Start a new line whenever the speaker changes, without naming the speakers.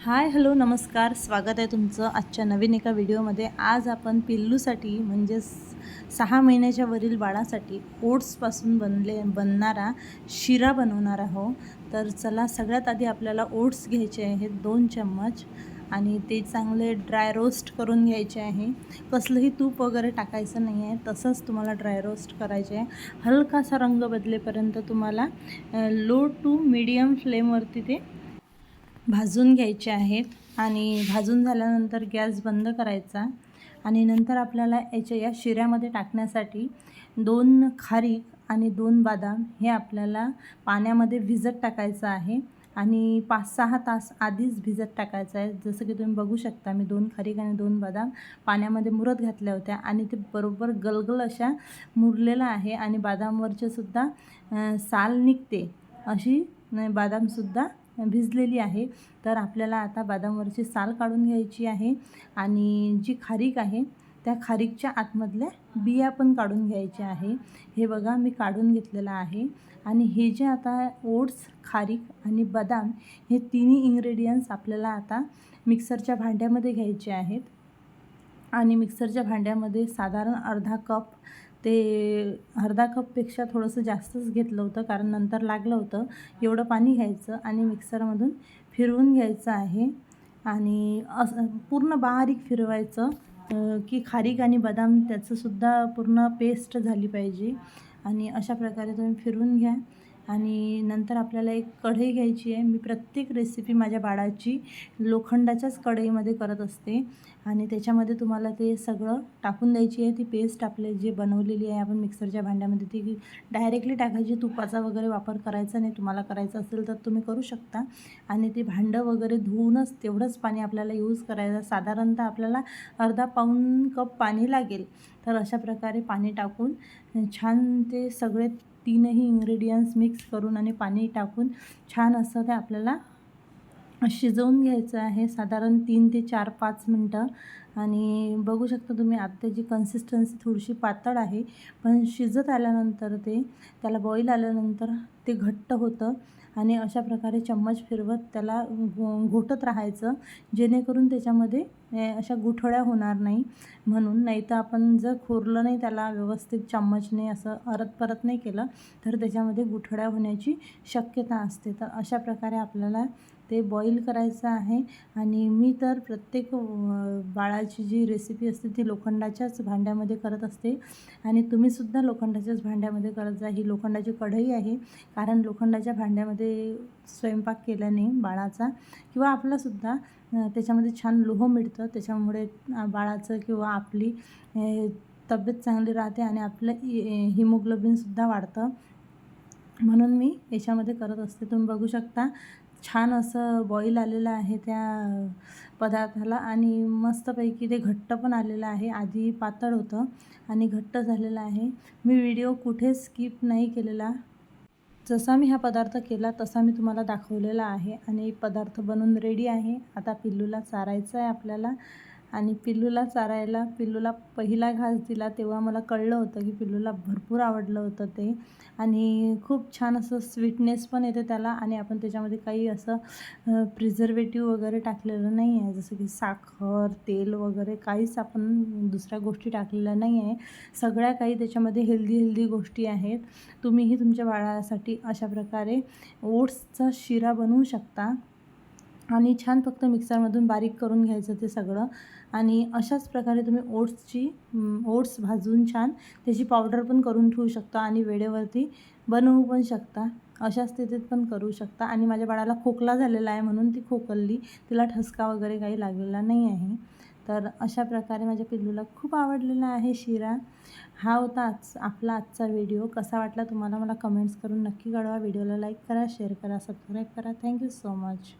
Hi hello नमस्कार. स्वागत आहे तुमचं आजच्या नवीन एका व्हिडिओमध्ये. आज आपण पिल्लूसाठी म्हणजेच सहा महिन्याच्या वरील बाळासाठी ओट्सपासून बनले बनणारा शिरा बनवणार आहोत. तर चला सगळ्यात आधी आपल्याला ओट्स घ्यायचे आहेत दोन चम्मच. आणि ते चांगले ड्राय रोस्ट करून घ्यायचे आहे. कसलंही तूप वगैरे टाकायचं नाही आहे. तसंच तुम्हाला ड्राय रोस्ट करायचे आहे. हलकासा रंग बदलेपर्यंत तुम्हाला लो टू मीडियम फ्लेमवरती ते भाजून घ्यायचे आहेत आणि भाजून झाल्यानंतर गॅस बंद करायचा आणि नंतर आपल्याला याच्या या शिऱ्यामध्ये टाकण्यासाठी दोन खारीक आणि दोन बदाम हे आपल्याला पाण्यामध्ये भिजत टाकायचं आहे आणि पाच सहा तास आधीच भिजत टाकायचं आहे. जसं की तुम्ही बघू शकता मी दोन खारीक आणि दोन बदाम पाण्यामध्ये मुरत घातल्या होत्या आणि ते बरोबर गलगल अशा मुरलेलं आहे आणि बदामवरचे सुद्धा साल निघते. अशी बदामसुद्धा भिजलेली आहे. तर आपल्याला आता बदामवरची साल काढून घ्यायची आहे आणि जी खारीक आहे त्या खारीकच्या आतमधल्या बिया पण काढून घ्यायच्या आहे. हे बघा मी काढून घेतलेलं आहे. आणि हे जे आता ओट्स खारीक आणि बदाम हे तिन्ही इन्ग्रेडियंट्स आपल्याला आता मिक्सरच्या भांड्यामध्ये घ्यायचे आहेत. आणि मिक्सरच्या भांड्यामध्ये साधारण अर्धा कप ते अर्धा कपपेक्षा थोडंसं जास्तच घेतलं होतं कारण नंतर लागलं होतं. एवढं पाणी घ्यायचं आणि मिक्सरमधून फिरवून घ्यायचं आहे. आणि असं पूर्ण बारीक फिरवायचं की खारीक आणि बदाम त्याचंसुद्धा पूर्ण पेस्ट झाली पाहिजे. आणि अशा प्रकारे तुम्ही फिरवून घ्या. आणि नंतर आपल्याला एक कढई घ्यायची आहे. मी प्रत्येक रेसिपी माझ्या बाळाची लोखंडाच्याच कढईमध्ये करत असते. आणि त्याच्यामध्ये तुम्हाला ते सगळं टाकून द्यायची आहे. ती पेस्ट आपले जे बनवलेली आहे आपण मिक्सरच्या भांड्यामध्ये ती डायरेक्टली टाकायची. तुपाचा वगैरे वापर करायचा नाही. तुम्हाला करायचं असेल तर तुम्ही करू शकता. आणि ते भांडं वगैरे धुवूनच तेवढंच पाणी आपल्याला यूज करायचं. साधारणतः आपल्याला अर्धा पाऊण कप पाणी लागेल. तर अशा प्रकारे पाणी टाकून छान ते सगळे तीनही इंग्रेडियंट्स मिक्स करून आणि पाणी टाकून छान असं ते आपल्याला शिजवून घ्यायचं आहे साधारण तीन ते चार पाच मिनटं. आणि बघू शकता तुम्ही आत्ताची कन्सिस्टन्सी थोडीशी पातळ आहे पण शिजत आल्यानंतर ते त्याला बॉईल आल्यानंतर ते घट्ट होतं. आणि अशा प्रकारे चम्मच फिरवत त्याला घो घोटत राहायचं जेणेकरून त्याच्यामध्ये अशा गुठळ्या होणार नाही म्हणून. नाही तर आपण जर खोरलं नाही त्याला व्यवस्थित चम्मचने असं अरत परत नाही केलं तर त्याच्यामध्ये गुठळ्या होण्याची शक्यता असते. तर अशा प्रकारे आपल्याला ते बॉईल करायचं आहे. आणि मी तर प्रत्येक बाळाची जी रेसिपी असते ती लोखंडाच्याच भांड्यामध्ये करत असते. आणि तुम्हीसुद्धा लोखंडाच्याच भांड्यामध्ये करत जा. ही लोखंडाची कढई आहे. कारण लोखंडाच्या भांड्यामध्ये स्वयंपाक केल्याने बाळाचा किंवा आपलासुद्धा त्याच्यामध्ये छान लोह मिळतं. त्याच्यामुळे बाळाचं किंवा आपली तब्येत चांगली राहते आणि आपलं हिमोग्लोबिनसुद्धा वाढतं. म्हणून मी याच्यामध्ये करत असते. तुम्ही बघू शकता. छान असं बॉईल आलेलं आहे त्या पदार्थाला आणि मस्तपैकी ते घट्ट पण आलेलं आहे. आधी पातळ होतं आणि घट्ट झालेलं आहे. मी व्हिडिओ कुठे स्किप नाही केलेला. जसा मी हा पदार्थ केला तसा मी तुम्हाला दाखवलेला आहे आणि पदार्थ बनून रेडी आहे. आता पिल्लूला चारायचं आहे आपल्याला. आणि पिल्लूला चारायला पिल्लूला पहिला घास दिला तेव्हा मला कळलं होतं की पिल्लूला भरपूर आवडलं होतं ते. आणि खूप छान असं स्वीटनेस पण येते त्याला आणि आपण त्याच्यामध्ये काही असं प्रिझर्वेटिव्ह वगैरे टाकलेलं नाही आहे जसं की साखर तेल वगैरे काहीच आपण दुसऱ्या गोष्टी टाकलेल्या नाही आहे सगळ्या काही त्याच्यामध्ये हेल्दी हेल्दी गोष्टी आहेत. तुम्हीही तुमच्या बाळासाठी अशा प्रकारे ओट्सचा शिरा बनवू शकता. आणि छान फक्त मिक्सरमधून बारीक करून घ्यायचं ते सगळं. आणि अशाच प्रकारे तुम्ही ओट्सची ओट्स भाजून छान त्याची पावडर पण करून ठेवू शकता आणि वेळेवरती बनवू पण शकता. अशा स्थितीत पण करू शकता. आणि माझ्या बाळाला खोकला झालेला आहे म्हणून ती खोकलली. तिला ठसका वगैरे काही लागलेला नाही आहे. तर अशा प्रकारे माझ्या पिल्लूला खूप आवडलेला आहे शिरा. हा होता आज आपला आजचा व्हिडिओ. कसा वाटला तुम्हाला मला कमेंट्स करून नक्की कळवा. व्हिडिओला लाईक करा शेअर करा सबस्क्राईब करा. Thank you so much.